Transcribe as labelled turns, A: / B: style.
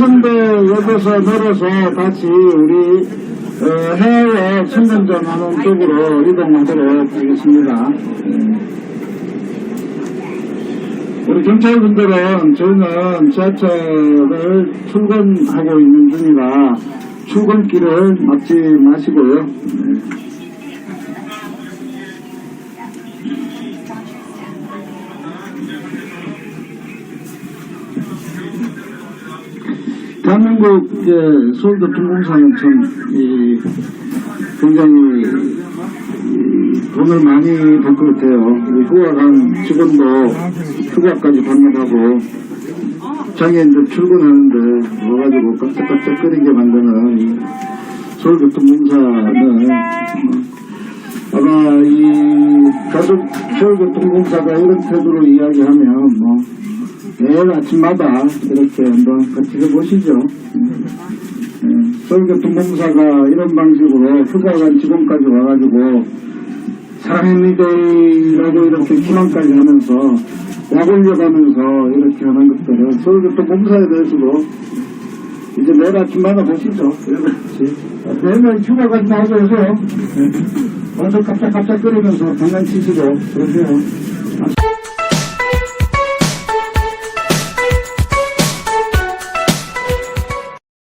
A: 줄여서 늘어서 같이 우리 어, 해외 청년전하는 쪽으로 이동하도록 하겠습니다. 우리 경찰분들은 저희는 지하철을 출근하고 있는 중이라 출근길을 막지 마시고요. 대한민국 서울교통공사는 참 이, 굉장히 이, 돈을 많이 벌 것 같아요. 우리 휴학한 직원도 휴가까지 반납하고 장애인들 출근하는데 와가지고 깜짝깜짝거리게 만드는 이 서울교통공사는 어, 아마 이 가족 서울교통공사가 이런 태도로 이야기하면 뭐 매일 아침마다 이렇게 한번 같이 해보시죠. 예, 서울교통공사가 이런 방식으로 휴가간 직원까지 와가지고 사랑합니다라고 이렇게 기만까지 하면서 약 올려가면서 이렇게 하는 것들은 서울교통공사에 대해서도 이제 매일 아침마다 보시죠. 그렇지. 매일 휴가까지 나와서 오세요. 예. 와서 깜짝깜짝거리면서 장난치시고 그러세요.